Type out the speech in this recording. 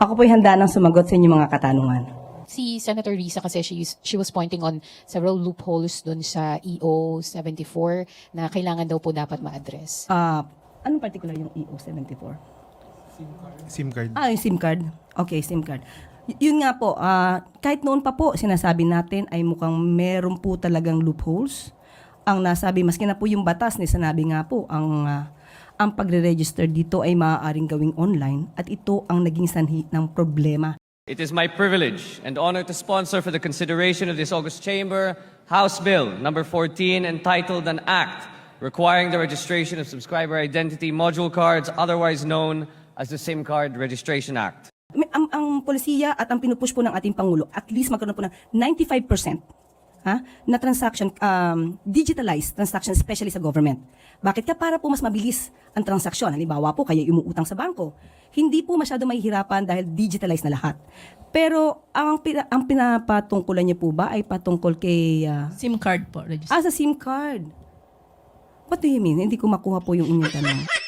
Ako po'y handa nang sumagot sa inyong mga katanungan. Si Senator Risa kasi she, is- she was pointing on several loopholes dun sa EO 74 na kailangan daw po dapat ma-address. Ah, anong particular yung E EO74? SIM card. Ah, yung SIM card. Okay, SIM card. Y- yun nga po, ah, kahit noon pa po, sinasabi natin ay mukhang meron po talagang loopholes. Ang nasabi, maski na po yung batas ni sinabi nga po, ang, ah, ang pagre-register dito ay maaaring gawing online at ito ang naging sanhi ng problema. It is my privilege and honor to sponsor for the consideration of this August Chamber House Bill number 14 entitled an act requiring the registration of subscriber identity module cards otherwise known as the SIM Card Registration Act. Ang, ang polisiya at ang pinupush po ng ating Pangulo, at least magkaroon po ng 95% ha, na transaction, um, digitalized transaction, especially sa government. Bakit ka? Para po mas mabilis ang transaksyon. Halimbawa po, kayo umuutang sa bangko. Hindi po masyado mahihirapan dahil digitalized na lahat. Pero ang, pina- ang pinapatungkulan niyo po ba ay patungkol kay... ah, SIM card po, register. ah, sa SIM card. What do you mean? Hindi ko makuha po yung inyong tanong.